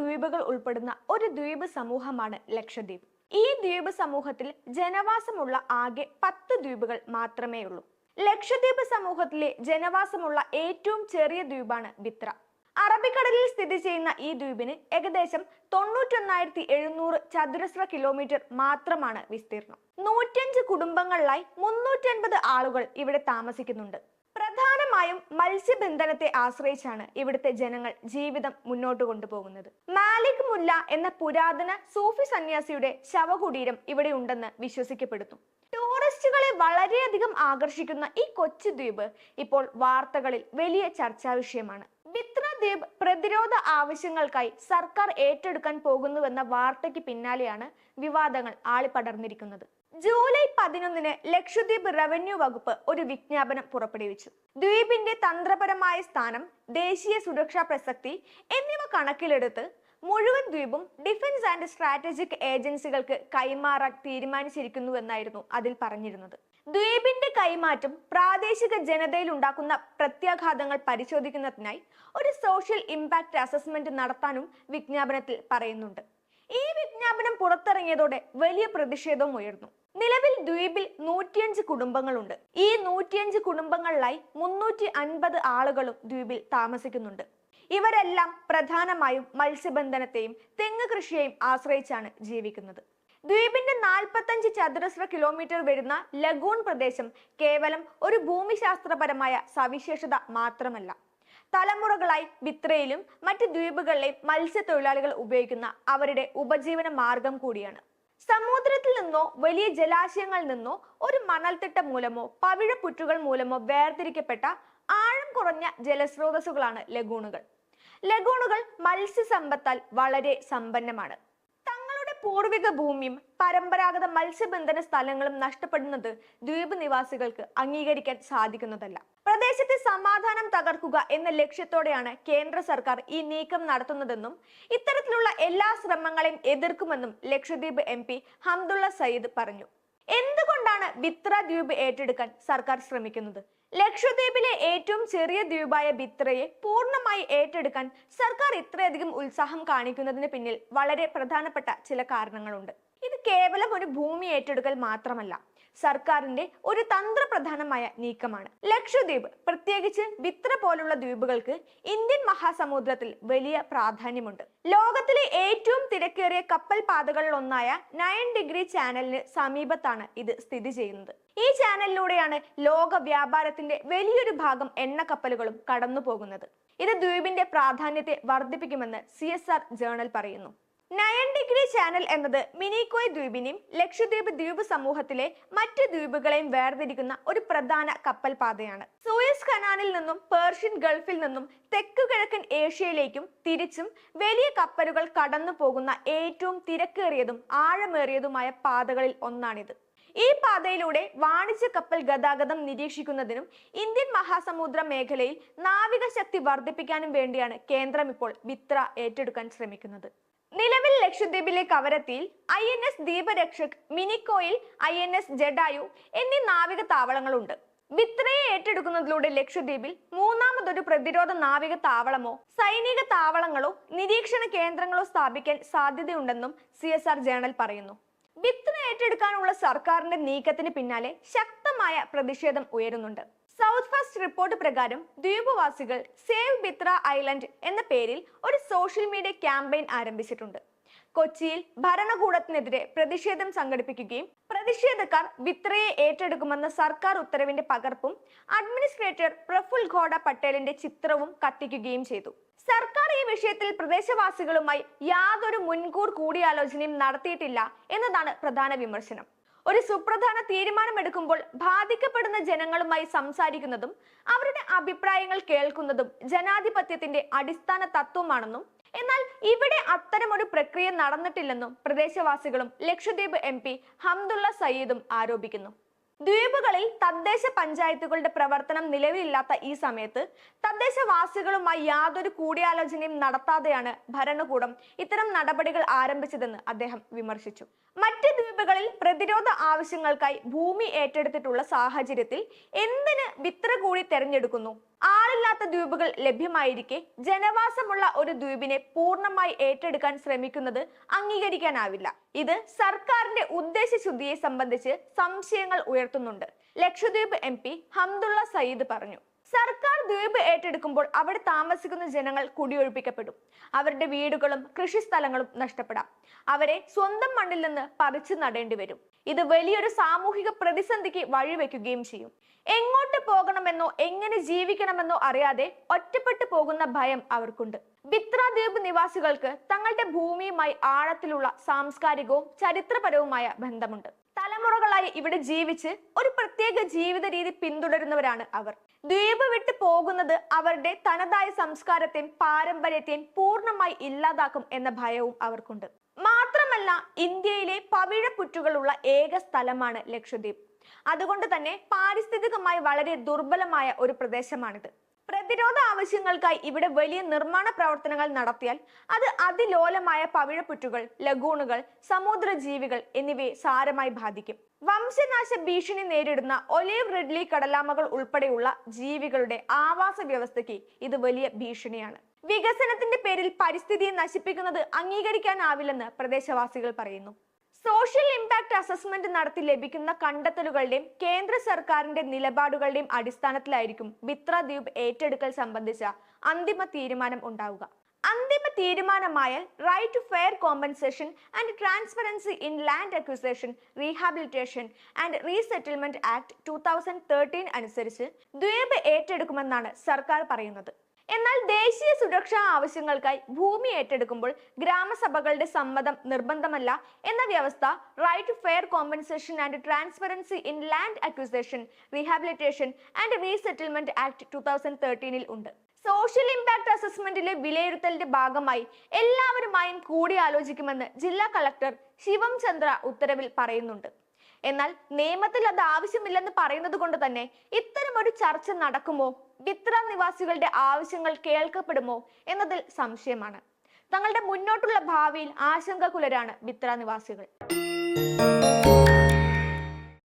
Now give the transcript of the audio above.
ദ്വീപുകൾ ഉൾപ്പെടുന്ന ഒരു ദ്വീപ് സമൂഹമാണ് ലക്ഷദ്വീപ്. ഈ ദ്വീപ് സമൂഹത്തിൽ ജനവാസമുള്ള ആകെ പത്ത് ദ്വീപുകൾ മാത്രമേ ഉള്ളൂ ലക്ഷദ്വീപ് സമൂഹത്തിലെ ജനവാസമുള്ള ഏറ്റവും ചെറിയ ദ്വീപാണ് ബിത്ര. അറബിക്കടലിൽ സ്ഥിതി ചെയ്യുന്ന ഈ ദ്വീപിന് ഏകദേശം തൊണ്ണൂറ്റൊന്നായിരത്തി എഴുന്നൂറ് ചതുരശ്ര കിലോമീറ്റർ മാത്രമാണ് വിസ്തീർണം നൂറ്റഞ്ച് കുടുംബങ്ങളിലായി മുന്നൂറ്റൻപത് ആളുകൾ ഇവിടെ താമസിക്കുന്നുണ്ട്. പ്രധാനമായും മത്സ്യബന്ധനത്തെ ആശ്രയിച്ചാണ് ഇവിടുത്തെ ജനങ്ങൾ ജീവിതം മുന്നോട്ട് കൊണ്ടുപോകുന്നത്. മാലിക് മുല്ല എന്ന പുരാതന സൂഫി സന്യാസിയുടെ ശവകുടീരം ഇവിടെ ഉണ്ടെന്ന് വിശ്വസിക്കപ്പെടുന്നു. ടൂറിസ്റ്റുകളെ വളരെയധികം ആകർഷിക്കുന്ന ഈ കൊച്ചു ദ്വീപ് ഇപ്പോൾ വാർത്തകളിൽ വലിയ ചർച്ചാ വിഷയമാണ്. ബിത്ര ദ്വീപ് പ്രതിരോധ ആവശ്യങ്ങൾക്കായി സർക്കാർ ഏറ്റെടുക്കാൻ പോകുന്നുവെന്ന വാർത്തയ്ക്ക് പിന്നാലെയാണ് വിവാദങ്ങൾ ആളിപ്പടർന്നിരിക്കുന്നത്. ജൂലൈ പതിനൊന്നിന് ലക്ഷദ്വീപ് റവന്യൂ വകുപ്പ് ഒരു വിജ്ഞാപനം പുറപ്പെടുവിച്ചു. ദ്വീപിന്റെ തന്ത്രപരമായ സ്ഥാനം ദേശീയ സുരക്ഷാ പ്രസക്തി എന്നിവ കണക്കിലെടുത്ത് മുഴുവൻ ദ്വീപും ഡിഫൻസ് ആൻഡ് സ്ട്രാറ്റജിക് ഏജൻസികൾക്ക് കൈമാറാൻ തീരുമാനിച്ചിരിക്കുന്നുവെന്നായിരുന്നു അതിൽ പറഞ്ഞിരുന്നത്. ദ്വീപിന്റെ കൈമാറ്റം പ്രാദേശിക ജനതയിൽ ഉണ്ടാക്കുന്ന പ്രത്യാഘാതങ്ങൾ പരിശോധിക്കുന്നതിനായി ഒരു സോഷ്യൽ ഇമ്പാക്ട് അസസ്മെന്റ് നടത്താനും വിജ്ഞാപനത്തിൽ പറയുന്നുണ്ട്. ഈ വിജ്ഞാപനം പുറത്തിറങ്ങിയതോടെ വലിയ പ്രതിഷേധവും ഉയർന്നു. നിലവിൽ ദ്വീപിൽ നൂറ്റിയഞ്ച് കുടുംബങ്ങളുണ്ട്. ഈ നൂറ്റിയഞ്ച് കുടുംബങ്ങളിലായി മുന്നൂറ്റി അൻപത് ആളുകളും ദ്വീപിൽ താമസിക്കുന്നുണ്ട്. ഇവരെല്ലാം പ്രധാനമായും മത്സ്യബന്ധനത്തെയും തെങ്ങ് കൃഷിയെയും ആശ്രയിച്ചാണ് ജീവിക്കുന്നത്. ദ്വീപിന്റെ നാൽപ്പത്തഞ്ച് ചതുരശ്ര കിലോമീറ്റർ വരുന്ന ലഗൂൺ പ്രദേശം കേവലം ഒരു ഭൂമിശാസ്ത്രപരമായ സവിശേഷത മാത്രമല്ല. തലമുറകളായി വിത്രയിലും മറ്റ് ദ്വീപുകളിലെയും മത്സ്യത്തൊഴിലാളികൾ ഉപയോഗിക്കുന്ന അവരുടെ ഉപജീവന മാർഗം കൂടിയാണ്. സമുദ്രത്തിൽ നിന്നോ വലിയ ജലാശയങ്ങളിൽ നിന്നോ ഒരു മണൽത്തിട്ട മൂലമോ പവിഴപ്പുറ്റുകൾ മൂലമോ വേർതിരിക്കപ്പെട്ട ആഴം കുറഞ്ഞ ജലസ്രോതസ്സുകളാണ് ലഗൂണുകൾ. ലഗൂണുകൾ മത്സ്യസമ്പത്താൽ വളരെ സമ്പന്നമാണ്. തങ്ങളുടെ പൂർവിക ഭൂമിയും പരമ്പരാഗത മത്സ്യബന്ധന സ്ഥലങ്ങളും നഷ്ടപ്പെടുന്നത് ദ്വീപ് നിവാസികൾക്ക് അംഗീകരിക്കാൻ സാധിക്കുന്നതല്ല. പ്രദേശത്തെ സമാധാനം തകർക്കുക എന്ന ലക്ഷ്യത്തോടെയാണ് കേന്ദ്ര സർക്കാർ ഈ നീക്കം നടത്തുന്നതെന്നും ഇത്തരത്തിലുള്ള എല്ലാ ശ്രമങ്ങളെയും എതിർക്കുമെന്നും ലക്ഷദ്വീപ് എം പി ഹംദുള്ള സയ്യിദ് പറഞ്ഞു. എന്തുകൊണ്ടാണ് ബിത്ര ദ്വീപ് ഏറ്റെടുക്കാൻ സർക്കാർ ശ്രമിക്കുന്നത്? ലക്ഷദ്വീപിലെ ഏറ്റവും ചെറിയ ദ്വീപായ ബിത്രയെ പൂർണമായി ഏറ്റെടുക്കാൻ സർക്കാർ ഇത്രയധികം ഉത്സാഹം കാണിക്കുന്നതിന് പിന്നിൽ വളരെ പ്രധാനപ്പെട്ട ചില കാരണങ്ങളുണ്ട്. ഇത് കേവലം ഒരു ഭൂമി ഏറ്റെടുക്കൽ മാത്രമല്ല സർക്കാരിന്റെ ഒരു തന്ത്രപ്രധാനമായ നീക്കമാണ്. ലക്ഷദ്വീപ് പ്രത്യേകിച്ച് വിത്ര പോലുള്ള ദ്വീപുകൾക്ക് ഇന്ത്യൻ മഹാസമുദ്രത്തിൽ വലിയ പ്രാധാന്യമുണ്ട്. ലോകത്തിലെ ഏറ്റവും തിരക്കേറിയ കപ്പൽ പാതകളിൽ ഒന്നായ നയൻ ഡിഗ്രി ചാനലിന് സമീപത്താണ് ഇത് സ്ഥിതി ചെയ്യുന്നത്. ഈ ചാനലിലൂടെയാണ് ലോക വ്യാപാരത്തിന്റെ വലിയൊരു ഭാഗം എണ്ണ കപ്പലുകളും കടന്നു പോകുന്നത് ഇത് ദ്വീപിന്റെ പ്രാധാന്യത്തെ വർദ്ധിപ്പിക്കുമെന്ന് സി ജേണൽ പറയുന്നു. നയൻ ഡിഗ്രി ചാനൽ എന്നത് മിനിക്കോയ് ദ്വീപിനെയും ലക്ഷദ്വീപ് ദ്വീപ് സമൂഹത്തിലെ മറ്റ് ദ്വീപുകളെയും വേർതിരിക്കുന്ന ഒരു പ്രധാന കപ്പൽ പാതയാണ്. സൂയസ് കനാലിൽ നിന്നും പേർഷ്യൻ ഗൾഫിൽ നിന്നും തെക്കു കിഴക്കൻ ഏഷ്യയിലേക്കും തിരിച്ചും വലിയ കപ്പലുകൾ കടന്നു പോകുന്ന ഏറ്റവും തിരക്കേറിയതും ആഴമേറിയതുമായ പാതകളിൽ ഒന്നാണിത്. ഈ പാതയിലൂടെ വാണിജ്യ കപ്പൽ ഗതാഗതം നിരീക്ഷിക്കുന്നതിനും ഇന്ത്യൻ മഹാസമുദ്ര മേഖലയിൽ നാവിക ശക്തി വർദ്ധിപ്പിക്കാനും വേണ്ടിയാണ് കേന്ദ്രം ഇപ്പോൾ ബിത്ര ഏറ്റെടുക്കാൻ ശ്രമിക്കുന്നത്. നിലവിൽ ലക്ഷദ്വീപിലെ കവരത്തിയിൽ ഐ എൻ എസ് ദീപരക്ഷക് മിനിക്കോയിൽ ഐ എൻ എസ് ജഡായു എന്നീ നാവിക താവളങ്ങളുണ്ട്. വിത്രയെ ഏറ്റെടുക്കുന്നതിലൂടെ ലക്ഷദ്വീപിൽ മൂന്നാമതൊരു പ്രതിരോധ നാവിക താവളമോ സൈനിക താവളങ്ങളോ നിരീക്ഷണ കേന്ദ്രങ്ങളോ സ്ഥാപിക്കാൻ സാധ്യതയുണ്ടെന്നും സി എസ് ആർ ജേണൽ പറയുന്നു. വിത്ര ഏറ്റെടുക്കാനുള്ള സർക്കാരിന്റെ നീക്കത്തിന് പിന്നാലെ ശക്തമായ പ്രതിഷേധം ഉയരുന്നുണ്ട്. സൗത്ത് ഫസ്റ്റ് റിപ്പോർട്ട് പ്രകാരം ദ്വീപുവാസികൾ സേവ് ബിത്ര ഐലൻഡ് എന്ന പേരിൽ ഒരു സോഷ്യൽ മീഡിയ ക്യാമ്പയിൻ ആരംഭിച്ചിട്ടുണ്ട്. കൊച്ചിയിൽ ഭരണകൂടത്തിനെതിരെ പ്രതിഷേധം സംഘടിപ്പിക്കുകയും പ്രതിഷേധക്കാർ വിത്രയെ ഏറ്റെടുക്കുമെന്ന സർക്കാർ ഉത്തരവിന്റെ പകർപ്പും അഡ്മിനിസ്ട്രേറ്റർ പ്രഫുൽ ഘോഡ പട്ടേലിന്റെ ചിത്രവും കത്തിക്കുകയും ചെയ്തു. സർക്കാർ ഈ വിഷയത്തിൽ പ്രദേശവാസികളുമായി യാതൊരു മുൻകൂർ കൂടിയാലോചനയും നടത്തിയിട്ടില്ല എന്നതാണ് പ്രധാന വിമർശനം. ഒരു സുപ്രധാന തീരുമാനമെടുക്കുമ്പോൾ ബാധിക്കപ്പെടുന്ന ജനങ്ങളുമായി സംസാരിക്കുന്നതും അവരുടെ അഭിപ്രായങ്ങൾ കേൾക്കുന്നതും ജനാധിപത്യത്തിന്റെ അടിസ്ഥാന തത്വമാണെന്നും എന്നാൽ ഇവിടെ അത്തരമൊരു പ്രക്രിയ നടന്നിട്ടില്ലെന്നും പ്രദേശവാസികളും ലക്ഷദ്വീപ് എം പി ഹംദുള്ള സയ്യിദും ആരോപിക്കുന്നു. ദ്വീപുകളിൽ തദ്ദേശ പഞ്ചായത്തുകളുടെ പ്രവർത്തനം നിലവിലില്ലാത്ത ഈ സമയത്ത് തദ്ദേശവാസികളുമായി യാതൊരു കൂടിയാലോചനയും നടത്താതെയാണ് ഭരണകൂടം ഇത്തരം നടപടികൾ ആരംഭിച്ചതെന്ന് അദ്ദേഹം വിമർശിച്ചു. മറ്റ് ദ്വീപുകളിൽ പ്രതിരോധ ആവശ്യങ്ങൾക്കായി ഭൂമി ഏറ്റെടുത്തിട്ടുള്ള സാഹചര്യത്തിൽ എന്തിന് വിത്ര കൂടി തെരഞ്ഞെടുക്കുന്നു? ആളില്ലാത്ത ദ്വീപുകൾ ലഭ്യമായിരിക്കെ ജനവാസമുള്ള ഒരു ദ്വീപിനെ പൂർണമായി ഏറ്റെടുക്കാൻ ശ്രമിക്കുന്നത് അംഗീകരിക്കാനാവില്ല. ഇത് സർക്കാരിന്റെ ഉദ്ദേശശുദ്ധിയെ സംബന്ധിച്ച് സംശയങ്ങൾ ഉയർത്തുന്നുണ്ട്. ലക്ഷദ്വീപ് എം പി ഹംദുള്ള സയ്യിദ് പറഞ്ഞു. സർക്കാർ ദ്വീപ് ഏറ്റെടുക്കുമ്പോൾ അവിടെ താമസിക്കുന്ന ജനങ്ങൾ കുടിയൊഴിപ്പിക്കപ്പെടും. അവരുടെ വീടുകളും കൃഷിസ്ഥലങ്ങളും നഷ്ടപ്പെടാം. അവരെ സ്വന്തം മണ്ണിൽ നിന്ന് പറിച്ചു നടേണ്ടി വരും. ഇത് വലിയൊരു സാമൂഹിക പ്രതിസന്ധിക്ക് വഴിവെക്കുകയും ചെയ്യും. എങ്ങോട്ട് പോകണമെന്നോ എങ്ങനെ ജീവിക്കണമെന്നോ അറിയാതെ ഒറ്റപ്പെട്ടു പോകുന്ന ഭയം അവർക്കുണ്ട്. ബിത്ര ദ്വീപ് നിവാസികൾക്ക് തങ്ങളുടെ ഭൂമിയുമായി ആഴത്തിലുള്ള സാംസ്കാരികവും ചരിത്രപരവുമായ ബന്ധമുണ്ട്. തലമുറകളായി ഇവിടെ ജീവിച്ച് ഒരു പ്രത്യേക ജീവിത രീതി പിന്തുടരുന്നവരാണ് അവർ. ദ്വീപ് വിട്ട് പോകുന്നത് അവരുടെ തനതായ സംസ്കാരത്തെയും പാരമ്പര്യത്തെയും പൂർണമായി ഇല്ലാതാക്കും എന്ന ഭയവും അവർക്കുണ്ട്. മാത്രമല്ല ഇന്ത്യയിലെ പവിഴപ്പുറ്റുകളുള്ള ഏക സ്ഥലമാണ് ലക്ഷദ്വീപ്. അതുകൊണ്ട് തന്നെ പാരിസ്ഥിതികമായി വളരെ ദുർബലമായ ഒരു പ്രദേശമാണിത്. പ്രതിരോധ ആവശ്യങ്ങൾക്കായി ഇവിടെ വലിയ നിർമ്മാണ പ്രവർത്തനങ്ങൾ നടത്തിയാൽ അത് അതിലോലമായ പവിഴപ്പുറ്റുകൾ ലഗൂണുകൾ സമുദ്ര ജീവികൾ എന്നിവയെ സാരമായി ബാധിക്കും. വംശനാശ ഭീഷണി നേരിടുന്ന ഒലീവ് റിഡ്ലി കടലാമകൾ ഉൾപ്പെടെയുള്ള ജീവികളുടെ ആവാസ വ്യവസ്ഥയ്ക്ക് ഇത് വലിയ ഭീഷണിയാണ്. വികസനത്തിന്റെ പേരിൽ പരിസ്ഥിതിയെ നശിപ്പിക്കുന്നത് അംഗീകരിക്കാനാവില്ലെന്ന് പ്രദേശവാസികൾ പറയുന്നു. സോഷ്യൽ ഇമ്പാക്ട് അസസ്മെന്റ് നടത്തി ലഭിക്കുന്ന കണ്ടെത്തലുകളുടെയും കേന്ദ്ര സർക്കാരിന്റെ നിലപാടുകളുടെയും അടിസ്ഥാനത്തിലായിരിക്കും ബിത്ര ദ്വീപ് ഏറ്റെടുക്കൽ സംബന്ധിച്ച അന്തിമ തീരുമാനം ഉണ്ടാവുക. അന്തിമ തീരുമാനമായാൽ right to fair compensation and transparency in land acquisition rehabilitation and resettlement act two അനുസരിച്ച് ദ്വീപ് ഏറ്റെടുക്കുമെന്നാണ് സർക്കാർ പറയുന്നത്. എന്നാൽ ദേശീയ സുരക്ഷാ ആവശ്യങ്ങൾക്കായി ഭൂമി ഏറ്റെടുക്കുമ്പോൾ ഗ്രാമസഭകളുടെ സമ്മതം നിർബന്ധമല്ല എന്ന വ്യവസ്ഥ right to fair compensation and transparency in land acquisition rehabilitation and resettlement act two thousand തേർട്ടീനിൽ ഉണ്ട്. സോഷ്യൽ ഇമ്പാക്ട് അസസ്മെന്റിലെ വിലയിരുത്തലിന്റെ ഭാഗമായി എല്ലാവരുമായും കൂടിയാലോചിക്കുമെന്ന് ജില്ലാ കളക്ടർ ശിവം ചന്ദ്ര ഉത്തരവിൽ പറയുന്നുണ്ട്. എന്നാൽ നിയമത്തിൽ അത് ആവശ്യമില്ലെന്ന് പറയുന്നത് കൊണ്ട് തന്നെ ഇത്തരം ഒരു ചർച്ച നടക്കുമോ? വിത്ര നിവാസികളുടെ ആവശ്യങ്ങൾ കേൾക്കപ്പെടുമോ? എന്നതിൽ സംശയമാണ്. തങ്ങളുടെ മുന്നോട്ടുള്ള ഭാവിയിൽ ആശങ്കകുലരാണ് വിത്ര നിവാസികൾ.